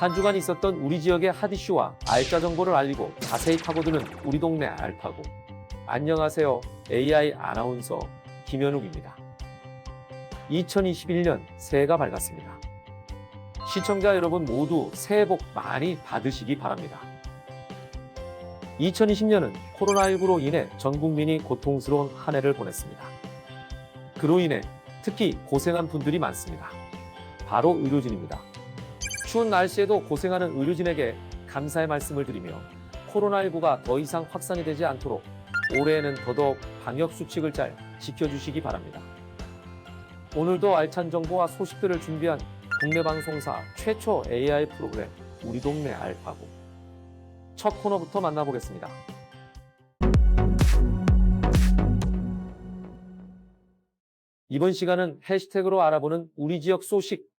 한 주간 있었던 우리 지역의 핫 이슈와 알짜 정보를 알리고 자세히 파고드는 우리 동네 알파고. 안녕하세요. AI 아나운서 김현욱입니다. 2021년 새해가 밝았습니다. 시청자 여러분 모두 새해 복 많이 받으시기 바랍니다. 2020년은 코로나19로 인해 전 국민이 고통스러운 한 해를 보냈습니다. 그로 인해 특히 고생한 분들이 많습니다. 바로 의료진입니다. 추운 날씨에도 고생하는 의료진에게 감사의 말씀을 드리며 코로나19가 더 이상 확산이 되지 않도록 올해에는 더더욱 방역 수칙을 잘 지켜주시기 바랍니다. 오늘도 알찬 정보와 소식들을 준비한 국내 방송사 최초 AI 프로그램 우리 동네 알파고 첫 코너부터 만나보겠습니다. 이번 시간은 해시태그로 알아보는 우리 지역 소식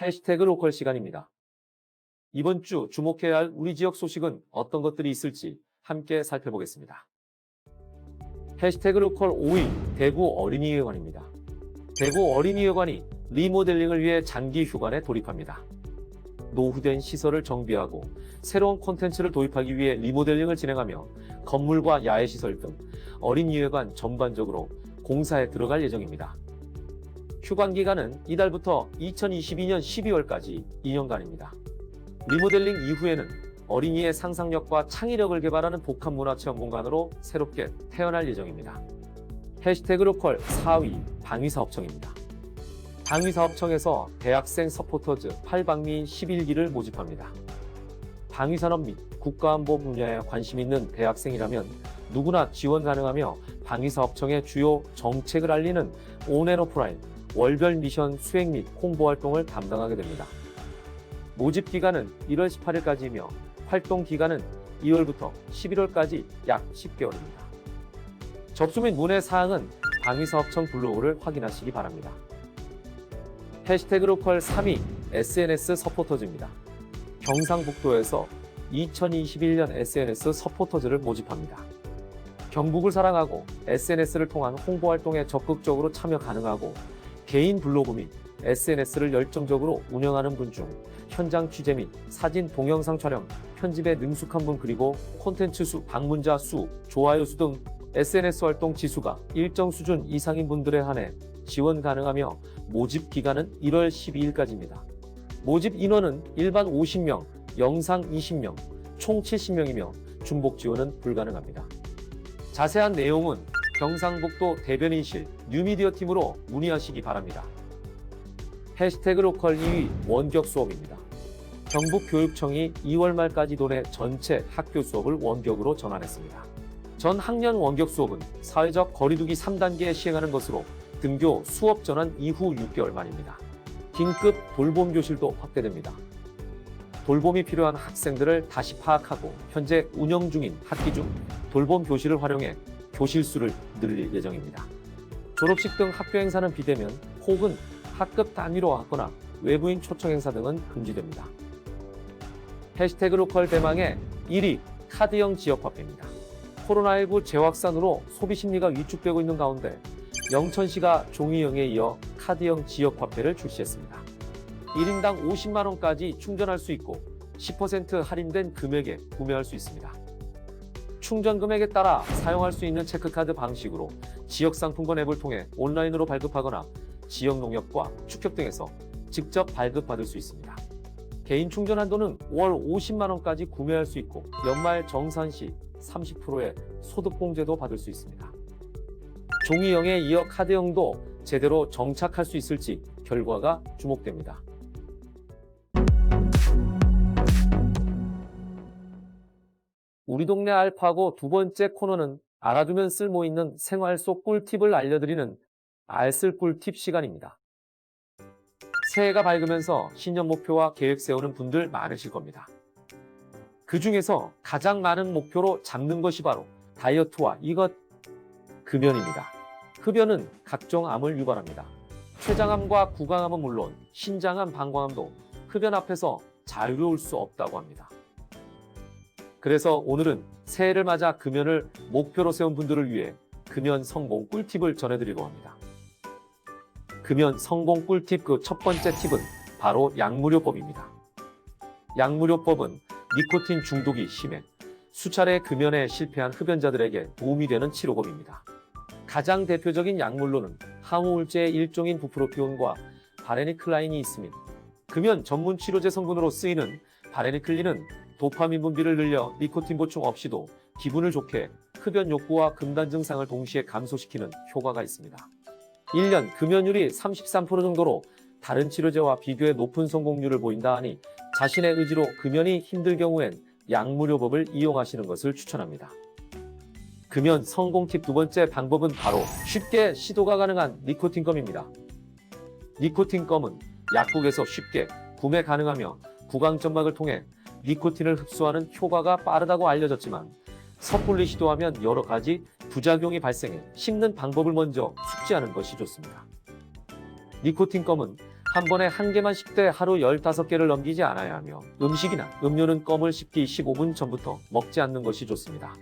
해시태그 로컬 시간입니다. 이번 주 주목해야 할 우리 지역 소식은 어떤 것들이 있을지 함께 살펴보겠습니다. 해시태그 로컬 5위 대구 어린이회관입니다. 대구 어린이회관이 리모델링을 위해 장기 휴관에 돌입합니다. 노후된 시설을 정비하고 새로운 콘텐츠를 도입하기 위해 리모델링을 진행하며 건물과 야외시설 등 어린이회관 전반적으로 공사에 들어갈 예정입니다. 휴관 기간은 이달부터 2022년 12월까지 2년간입니다. 리모델링 이후에는 어린이의 상상력과 창의력을 개발하는 복합 문화체험 공간으로 새롭게 태어날 예정입니다. 해시태그 로컬 4위 방위사업청입니다. 방위사업청에서 대학생 서포터즈 8방미 11기를 모집합니다. 방위산업 및 국가안보 분야에 관심 있는 대학생이라면 누구나 지원 가능하며 방위사업청의 주요 정책을 알리는 온앤오프라인 월별 미션 수행 및 홍보 활동을 담당하게 됩니다. 모집 기간은 1월 18일까지이며 활동 기간은 2월부터 11월까지 약 10개월입니다. 접수 및 문의 사항은 방위사업청 블로그를 확인하시기 바랍니다. 해시태그 로컬 3위 SNS 서포터즈입니다. 경상북도에서 2021년 SNS 서포터즈를 모집합니다. 경북을 사랑하고 SNS를 통한 홍보 활동에 적극적으로 참여 가능하고 개인 블로그 및 SNS를 열정적으로 운영하는 분 중 현장 취재 및 사진 동영상 촬영, 편집에 능숙한 분 그리고 콘텐츠 수, 방문자 수, 좋아요 수 등 SNS 활동 지수가 일정 수준 이상인 분들에 한해 지원 가능하며 모집 기간은 1월 12일까지입니다. 모집 인원은 일반 50명, 영상 20명, 총 70명이며 중복 지원은 불가능합니다. 자세한 내용은 경상북도 대변인실 뉴미디어 팀으로 문의하시기 바랍니다. 해시태그 로컬 2위 원격 수업입니다. 경북교육청이 2월 말까지 도내 전체 학교 수업을 원격으로 전환했습니다. 전 학년 원격 수업은 사회적 거리두기 3단계에 시행하는 것으로 등교 수업 전환 이후 6개월 만입니다. 긴급 돌봄 교실도 확대됩니다. 돌봄이 필요한 학생들을 다시 파악하고 현재 운영 중인 학기 중 돌봄 교실을 활용해 교실 수를 늘릴 예정입니다. 졸업식 등 학교 행사는 비대면 혹은 학급 단위로 하거나 외부인 초청 행사 등은 금지됩니다. 해시태그 로컬 대망의 1위 카드형 지역화폐입니다. 코로나19 재확산으로 소비 심리가 위축되고 있는 가운데 영천시가 종이형에 이어 카드형 지역화폐를 출시했습니다. 1인당 50만 원까지 충전할 수 있고 10% 할인된 금액에 구매할 수 있습니다. 충전 금액에 따라 사용할 수 있는 체크카드 방식으로 지역 상품권 앱을 통해 온라인으로 발급하거나 지역 농협과 축협 등에서 직접 발급받을 수 있습니다. 개인 충전 한도는 월 50만 원까지 구매할 수 있고 연말 정산 시 30%의 소득공제도 받을 수 있습니다. 종이형에 이어 카드형도 제대로 정착할 수 있을지 결과가 주목됩니다. 우리 동네 알파고 두 번째 코너는 알아두면 쓸모 있는 생활 속 꿀팁을 알려드리는 알쓸 꿀팁 시간입니다. 새해가 밝으면서 신년 목표와 계획 세우는 분들 많으실 겁니다. 그 중에서 가장 많은 목표로 잡는 것이 바로 다이어트와 이것 급연입니다. 흡연은 각종 암을 유발합니다. 췌장암과 구강암은 물론 신장암, 방광암도 흡연 앞에서 자유로울 수 없다고 합니다. 그래서 오늘은 새해를 맞아 금연을 목표로 세운 분들을 위해 금연 성공 꿀팁을 전해드리려고 합니다. 금연 성공 꿀팁 그 첫 번째 팁은 바로 약물요법입니다. 약무료법은 니코틴 중독이 심해 수차례 금연에 실패한 흡연자들에게 도움이 되는 치료법입니다. 가장 대표적인 약물로는 항우울제의 일종인 부프로피온과 바레니클라인이 있습니다. 금연 전문 치료제 성분으로 쓰이는 바레니클린은 도파민 분비를 늘려 니코틴 보충 없이도 기분을 좋게 흡연 욕구와 금단 증상을 동시에 감소시키는 효과가 있습니다. 1년 금연율이 33% 정도로 다른 치료제와 비교해 높은 성공률을 보인다 하니 자신의 의지로 금연이 힘들 경우엔 약무료법을 이용하시는 것을 추천합니다. 금연 성공 팁 두 번째 방법은 바로 쉽게 시도가 가능한 니코틴 껌입니다. 니코틴 껌은 약국에서 쉽게 구매 가능하며 구강점막을 통해 니코틴을 흡수하는 효과가 빠르다고 알려졌지만 섣불리 시도하면 여러 가지 부작용이 발생해 씹는 방법을 먼저 숙지하는 것이 좋습니다. 니코틴 껌은 한 번에 한 개만 씹되 하루 15개를 넘기지 않아야 하며 음식이나 음료는 껌을 씹기 15분 전부터 먹지 않는 것이 좋습니다.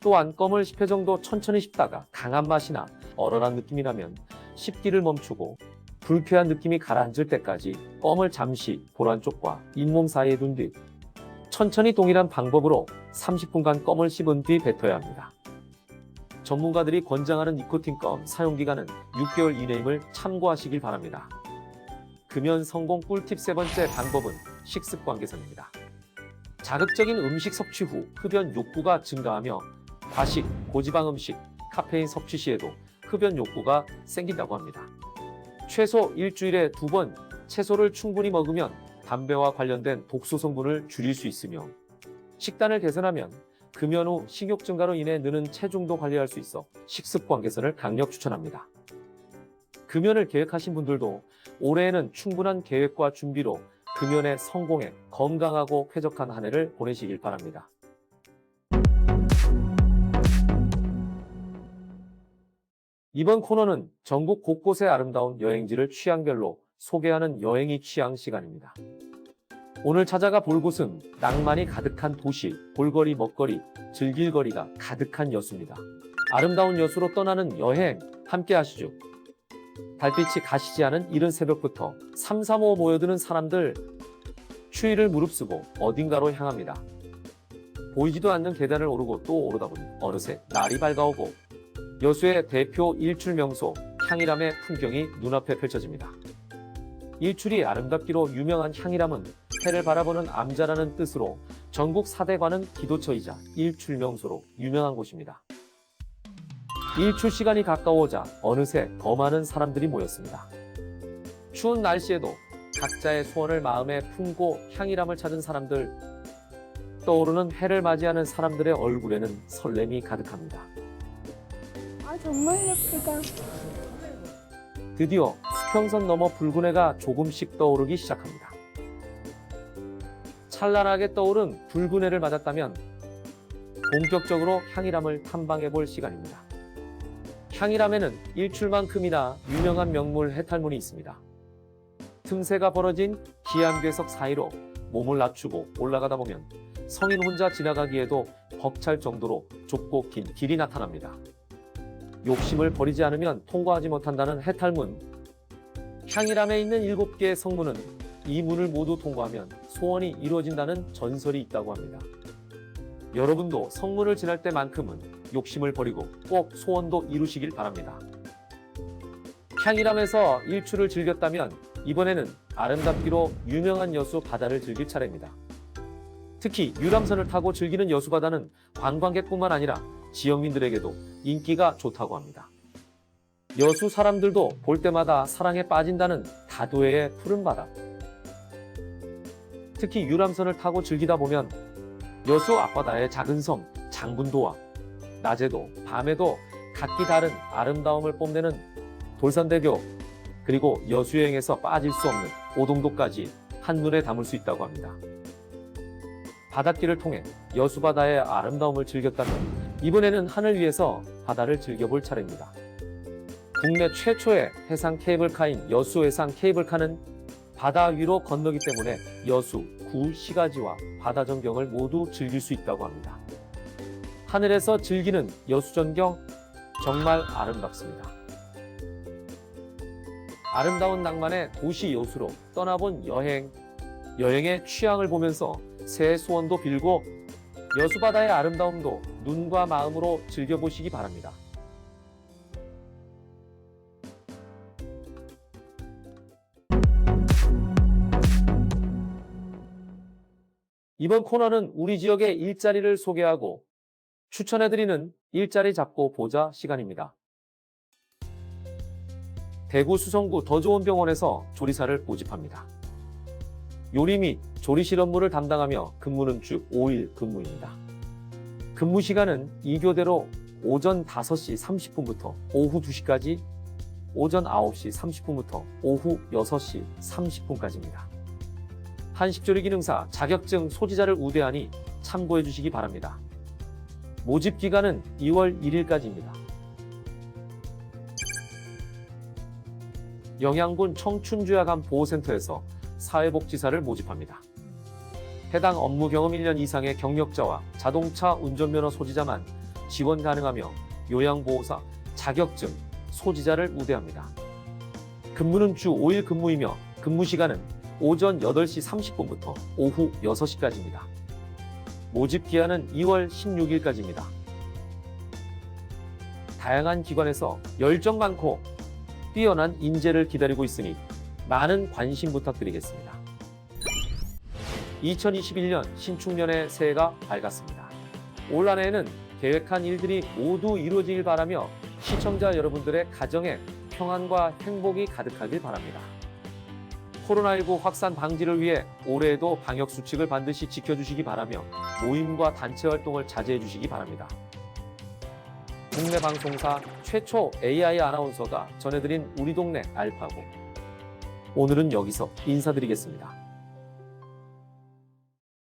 또한 껌을 10회 정도 천천히 씹다가 강한 맛이나 얼얼한 느낌이 나면 씹기를 멈추고 불쾌한 느낌이 가라앉을 때까지 껌을 잠시 볼 안쪽과 잇몸 사이에 둔 뒤 천천히 동일한 방법으로 30분간 껌을 씹은 뒤 뱉어야 합니다. 전문가들이 권장하는 니코틴 껌 사용 기간은 6개월 이내임을 참고하시길 바랍니다. 금연 성공 꿀팁 세 번째 방법은 식습관 개선입니다. 자극적인 음식 섭취 후 흡연 욕구가 증가하며 과식, 고지방 음식, 카페인 섭취 시에도 흡연 욕구가 생긴다고 합니다. 최소 일주일에 두 번 채소를 충분히 먹으면 담배와 관련된 독소 성분을 줄일 수 있으며 식단을 개선하면 금연 후 식욕 증가로 인해 느는 체중도 관리할 수 있어 식습관 개선을 강력 추천합니다. 금연을 계획하신 분들도 올해에는 충분한 계획과 준비로 금연에 성공해 건강하고 쾌적한 한 해를 보내시길 바랍니다. 이번 코너는 전국 곳곳의 아름다운 여행지를 취향별로 소개하는 여행이 취향 시간입니다. 오늘 찾아가 볼 곳은 낭만이 가득한 도시, 볼거리, 먹거리, 즐길거리가 가득한 여수입니다. 아름다운 여수로 떠나는 여행 함께 하시죠. 달빛이 가시지 않은 이른 새벽부터 삼삼오오 모여드는 사람들 추위를 무릅쓰고 어딘가로 향합니다. 보이지도 않는 계단을 오르고 또 오르다 보니 어느새 날이 밝아오고 여수의 대표 일출 명소 향일암의 풍경이 눈앞에 펼쳐집니다. 일출이 아름답기로 유명한 향일암은 해를 바라보는 암자라는 뜻으로 전국 4대 관은 기도처이자 일출 명소로 유명한 곳입니다. 일출 시간이 가까워오자 어느새 더 많은 사람들이 모였습니다. 추운 날씨에도 각자의 소원을 마음에 품고 향일암을 찾은 사람들, 떠오르는 해를 맞이하는 사람들의 얼굴에는 설렘이 가득합니다. 아 정말 예쁘다. 드디어 수평선 넘어 붉은 해가 조금씩 떠오르기 시작합니다. 찬란하게 떠오른 붉은 해를 맞았다면 본격적으로 향일암을 탐방해 볼 시간입니다. 향일암에는 일출만큼이나 유명한 명물 해탈문이 있습니다. 틈새가 벌어진 기암괴석 사이로 몸을 낮추고 올라가다 보면 성인 혼자 지나가기에도 벅찰 정도로 좁고 긴 길이 나타납니다. 욕심을 버리지 않으면 통과하지 못한다는 해탈문. 향일암에 있는 일곱 개의 성문은 이 문을 모두 통과하면 소원이 이루어진다는 전설이 있다고 합니다. 여러분도 성문을 지날 때만큼은 욕심을 버리고 꼭 소원도 이루시길 바랍니다. 향일암에서 일출을 즐겼다면 이번에는 아름답기로 유명한 여수 바다를 즐길 차례입니다. 특히 유람선을 타고 즐기는 여수 바다는 관광객뿐만 아니라 지역민들에게도 인기가 좋다고 합니다. 여수 사람들도 볼 때마다 사랑에 빠진다는 다도해의 푸른 바다. 특히 유람선을 타고 즐기다 보면 여수 앞바다의 작은 섬 장군도와 낮에도 밤에도 각기 다른 아름다움을 뽐내는 돌산대교 그리고 여수여행에서 빠질 수 없는 오동도까지 한눈에 담을 수 있다고 합니다. 바닷길을 통해 여수바다의 아름다움을 즐겼다면 이번에는 하늘 위에서 바다를 즐겨볼 차례입니다. 국내 최초의 해상 케이블카인 여수 해상 케이블카는 바다 위로 건너기 때문에 여수, 구, 시가지와 바다 전경을 모두 즐길 수 있다고 합니다. 하늘에서 즐기는 여수 전경 정말 아름답습니다. 아름다운 낭만의 도시 여수로 떠나본 여행 여행의 취향을 보면서 새해 소원도 빌고 여수바다의 아름다움도 눈과 마음으로 즐겨보시기 바랍니다. 이번 코너는 우리 지역의 일자리를 소개하고 추천해드리는 일자리 잡고 보자 시간입니다. 대구 수성구 더 좋은 병원에서 조리사를 모집합니다. 요리 및 조리실 업무를 담당하며 근무는 주 5일 근무입니다. 근무 시간은 2교대로 오전 5시 30분부터 오후 2시까지, 오전 9시 30분부터 오후 6시 30분까지입니다. 한식조리 기능사 자격증 소지자를 우대하니 참고해 주시기 바랍니다. 모집 기간은 2월 1일까지입니다. 영양군 청춘주야감 보호센터에서 사회복지사를 모집합니다. 해당 업무 경험 1년 이상의 경력자와 자동차 운전면허 소지자만 지원 가능하며 요양보호사 자격증 소지자를 우대합니다. 근무는 주 5일 근무이며 근무 시간은 오전 8시 30분부터 오후 6시까지입니다. 모집 기한은 2월 16일까지입니다. 다양한 기관에서 열정 많고 뛰어난 인재를 기다리고 있으니 많은 관심 부탁드리겠습니다. 2021년 신축년의 새해가 밝았습니다. 올 한해에는 계획한 일들이 모두 이루어지길 바라며 시청자 여러분들의 가정에 평안과 행복이 가득하길 바랍니다. 코로나19 확산 방지를 위해 올해에도 방역 수칙을 반드시 지켜주시기 바라며 모임과 단체 활동을 자제해 주시기 바랍니다. 국내 방송사 최초 AI 아나운서가 전해드린 우리 동네 알파고 오늘은 여기서 인사드리겠습니다.